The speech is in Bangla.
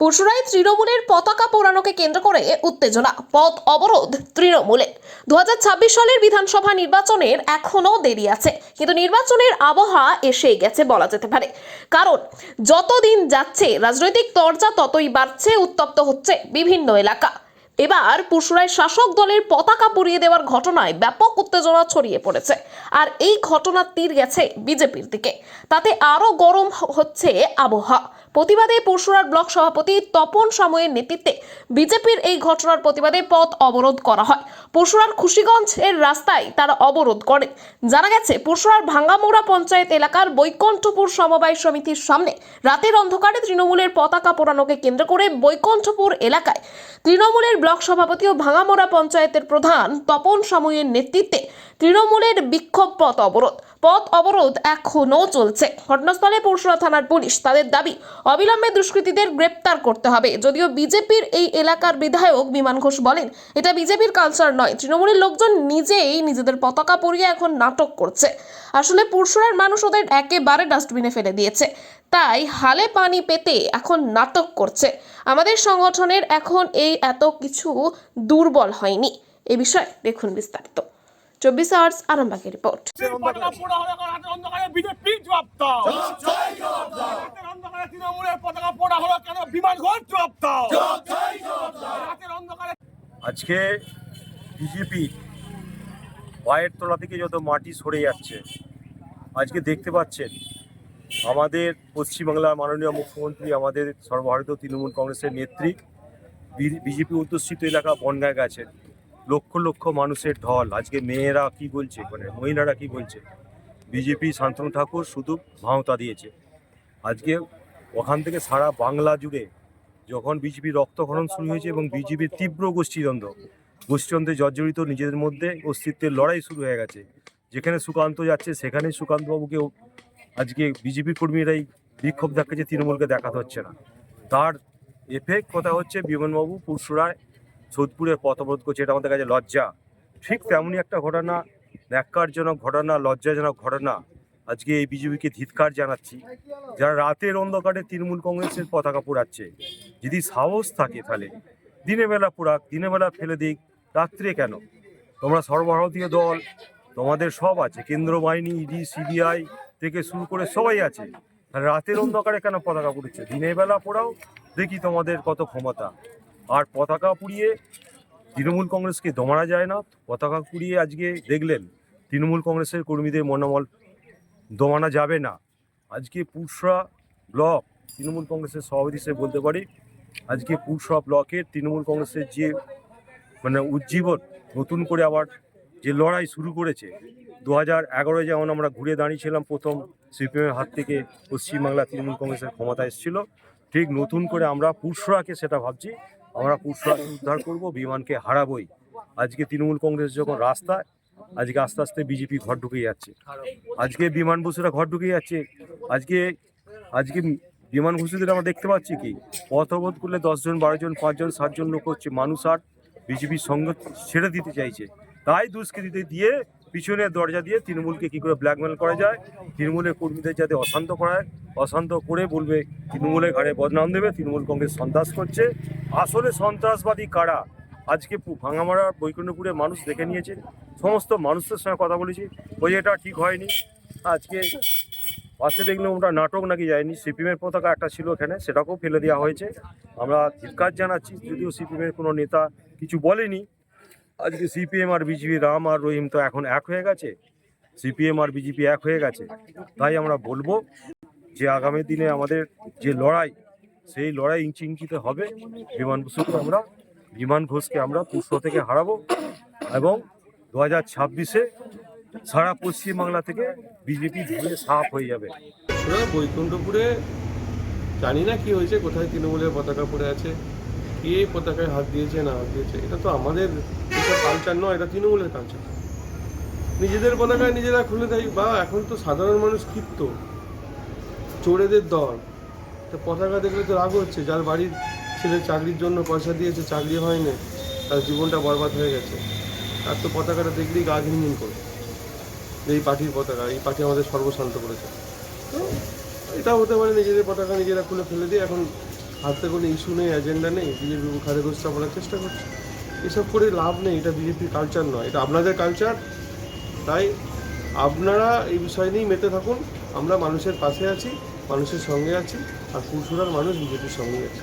পরশুরাই তৃণমূলের পতাকা পোড়ানোকে কেন্দ্র করে উত্তেজনা। পথ অবরোধ তৃণমূলের দু হাজার ছাব্বিশ সালের বিধানসভা নির্বাচনের এখনও দেরি আছে, কিন্তু নির্বাচনের আবহাওয়া এসে গেছে বলা যেতে পারে। কারণ, যতদিন যাচ্ছে, রাজনৈতিক তরজা ততই বাড়ছে, উত্তপ্ত হচ্ছে বিভিন্ন এলাকা। এবার পুরসুরায় শাসক দলের পতাকা পুড়িয়ে দেওয়ার ঘটনায় ব্যাপক উত্তেজনা ছড়িয়ে পড়েছে। আর এই ঘটনার তীর গেছে বিজেপির দিকে। তাতে আরও গরম হচ্ছে আবহাওয়া। প্রতিবাদে পরশুরার ব্লক সভাপতি তপন সাময়ের নেতৃত্বে বিজেপির এই ঘটনার প্রতিবাদে পথ অবরোধ করা হয়। পরশুরার খুশিগঞ্জের রাস্তায় তারা অবরোধ করে। জানা গেছে, পরশুরার ভাঙ্গামোড়া পঞ্চায়েত এলাকার বৈকণ্ঠপুর সমবায় সমিতির সামনে রাতের অন্ধকারে তৃণমূলের পতাকা পোড়ানোকে কেন্দ্র করে বৈকণ্ঠপুর এলাকায় তৃণমূলের ব্লক সভাপতি ও ভাঙামোড়া পঞ্চায়েতের প্রধান তপন সাময়ের নেতৃত্বে তৃণমূলের বিক্ষোভ পথ অবরোধ। পথ অবরোধ এখনও চলছে। ঘটনাস্থলে পরশুরা থানার পুলিশ তাদের দাবি, অবিলম্বে দুষ্কৃতীদের গ্রেপ্তার করতে হবে। যদিও বিজেপির এই এলাকার বিধায়ক বিমান ঘোষ বলেন, এটা বিজেপির কালচার নয়। তৃণমূলের লোকজন নিজেই নিজেদের পতাকা পরিয়ে এখন নাটক করছে। আসলে পরশুরার মানুষ ওদের একেবারে ডাস্টবিনে ফেলে দিয়েছে। তাই হালে পানি পেতে এখন নাটক করছে। আমাদের সংগঠনের এখন এই এত কিছু দুর্বল হয়নি। এ বিষয়ে দেখুন বিস্তারিত। চব্বিশ আওয়ার্স আরামবাগের রিপোর্ট। পতাকা পোড়া হলো কারণ রাতের অন্ধকারে বিজেপি জবাব দাও। রাতের অন্ধকারে তৃণমূলের পতাকা পোড়া হলো কেন? বিমান ঘর জবাব দাও। রাতের অন্ধকারে আজকে বিজেপি পায়ের তলা থেকে যত মাটি সরে যাচ্ছে আজকে দেখতে পাচ্ছেন আমাদের পশ্চিমবাংলার মাননীয় মুখ্যমন্ত্রী আমাদের সর্বভারতীয় তৃণমূল কংগ্রেসের নেত্রী বিজেপি অধ্যুষিত এলাকা বনগায় গেছেন। লক্ষ লক্ষ মানুষের ঢল। আজকে মেয়েরা কি বলছে? মানে মহিলারা কি বলছে? বিজেপি শান্তনু ঠাকুর শুধু ভাওতা দিয়েছে। আজকে ওখান থেকে সারা বাংলা জুড়ে যখন বিজেপির রক্তক্ষরণ শুরু হয়েছে এবং বিজেপির তীব্র গোষ্ঠীদ্বন্দ্ব, গোষ্ঠীদ্বন্দ্বে জর্জরিত নিজেদের মধ্যে অস্তিত্বের লড়াই শুরু হয়ে গেছে। যেখানে সুকান্ত যাচ্ছে, সেখানে সুকান্তবাবুকেও আজকে বিজেপি কর্মীরাই বিক্ষোভ দেখাচ্ছে, তৃণমূলকে দেখাতে হচ্ছে না। তার এফেক্ট কথা হচ্ছে বিমানবাবু পুরসুরায় সোদপুরের পথ অবরোধ করছে, এটা আমাদের কাছে লজ্জা। ঠিক তেমনই একটা ঘটনা, ন্যাক্কারজনক ঘটনা, লজ্জাজনক ঘটনা। আজকে এই বিজেপিকে ধিৎকার জানাচ্ছি। যারা রাতের অন্ধকারে তৃণমূল কংগ্রেসের পতাকা পোড়াচ্ছে, যদি সাহস থাকে তাহলে, দিনের বেলা পোড়াক, দিনের বেলা ফেলে দিক, রাত্রে কেন? তোমরা সর্বভারতীয় দল, তোমাদের সব আছে, কেন্দ্র বাহিনী, ইডি, সিবিআই থেকে শুরু করে সবাই আছে। রাতের অন্ধকারে কেন পতাকা পুড়ছে? দিনের বেলা পোড়াও, দেখি তোমাদের কত ক্ষমতা। আর পতাকা পুড়িয়ে তৃণমূল কংগ্রেসকে দমানো যায় না। পতাকা পুড়িয়ে আজকে দেখলেন, তৃণমূল কংগ্রেসের কর্মীদের মনোবল দমানো যাবে না। আজকে পুরসরা ব্লক, তৃণমূল কংগ্রেসের সভাপতি হিসেবে বলতে পারি, আজকে পুরসরা ব্লকের তৃণমূল কংগ্রেসের যে মানে উজ্জীবন, নতুন করে আবার যে লড়াই শুরু করেছে, দু হাজার এগারোয় যেমন আমরা ঘুরে দাঁড়িয়েছিলাম প্রথম সিপিএমের হাত থেকে, পশ্চিমবাংলা তৃণমূল কংগ্রেসের ক্ষমতা এসেছিল, ঠিক নতুন করে আমরা পুরসরাকে সেটা ভাবছি আমরা পুরসরাকে উদ্ধার করব, বিমানকে হারাবই। আজকে তৃণমূল কংগ্রেস যখন রাস্তায়, আজকে আস্তে আস্তে বিজেপি ঘর ঢুকে যাচ্ছে। আজকে বিমান বসুরা ঘর ঢুকে যাচ্ছে। আজকে আজকে বিমান ঘুষিদের আমরা দেখতে পাচ্ছি কি? পথ অবরোধ করলে দশজন, বারোজন, পাঁচজন, সাতজন লোক হচ্ছে মানুষ আর বিজেপির সঙ্গে ছেড়ে দিতে চাইছে। তাই দুষ্কৃতিতে দিয়ে পিছনের দরজা দিয়ে তৃণমূলকে কি করে ব্ল্যাকমেল করা যায়? তৃণমূলের কর্মীদের যাতে অশান্ত করায়। অশান্ত করে বলবে, তৃণমূলের ঘাড়ে বদনাম দেবে, তৃণমূল কংগ্রেস সন্ত্রাস করছে। আসলে সন্ত্রাসবাদী কারা? আজকে ভাঙামারা, বৈকুণ্ঠপুরে মানুষ দেখে নিয়েছে, সমস্ত মানুষদের সঙ্গে কথা বলেছি। ওই এটা ঠিক হয়নি। আজকে পাশে দেখলাম ওটা নাটক নাকি যায়নি। সিপিএমের পতাকা একটা ছিল এখানে, সেটাকেও ফেলে দেওয়া হয়েছে। আমরা ধিক্কার জানাচ্ছি, যদিও সিপিএমের কোনো নেতা কিছু বলেনি। আজকে সিপিএম আর বিজেপি, রাম আর রহিম তো এখন এক হয়ে গেছে। সিপিএম আর বিজেপি এক হয়ে গেছে। তাই আমরা বলব যে আগামী দিনে আমাদের যে লড়াই, সেই লড়াই ইঞ্চি ইঞ্চিতে হবে। বিমান বসুকে আমরা, বিমান ঘোষকে আমরা পুষ্প থেকে হারাবো এবং দু হাজার ছাব্বিশে সারা পশ্চিমবাংলা থেকে বিজেপি ধুয়ে সাফ হয়ে যাবে। বৈকুণ্ঠপুরে জানি না কি হয়েছে, কোথায় তৃণমূলের পতাকা পড়ে আছে, কে পতাকায় হাত দিয়েছে, না হাত দিয়েছে, এটা তো আমাদের কালচার নয়, এটা তৃণমূলের কালচার। নিজেদের পতাকায় নিজেরা খুলে দেয়, বা এখন তো সাধারণ মানুষ ক্ষিপ্ত। চোরেদের দল। তো পতাকা দেখলে তো রাগ হচ্ছে, যার বাড়ির ছেলে চাকরির জন্য পয়সা দিয়েছে, চাকরি হয়নি, তার জীবনটা বরবাদ হয়ে গেছে। তার তো পতাকাটা দেখলেই গা ঘিনঘিন করে। এই পার্টির পতাকা, এই পার্টি আমাদের সর্বশান্ত করেছে। তো এটা হতে পারে নিজেদের পতাকা নিজেরা খুলে ফেলে দিয়ে এখন হাতে কোনো ইস্যু নেই এজেন্ডা নেই বিজেপি খাদে মুখারে উপস্থাপনার চেষ্টা করছে। এসব করে লাভ নেই, এটা বিজেপির কালচার নয়, এটা আপনাদের কালচার তাই আপনারা এই বিষয় নিয়েই মেতে থাকুন, আমরা মানুষের পাশে আছি, মানুষের সঙ্গে আছি, আর পুরসুরার মানুষ বিজেপির সঙ্গে আছে।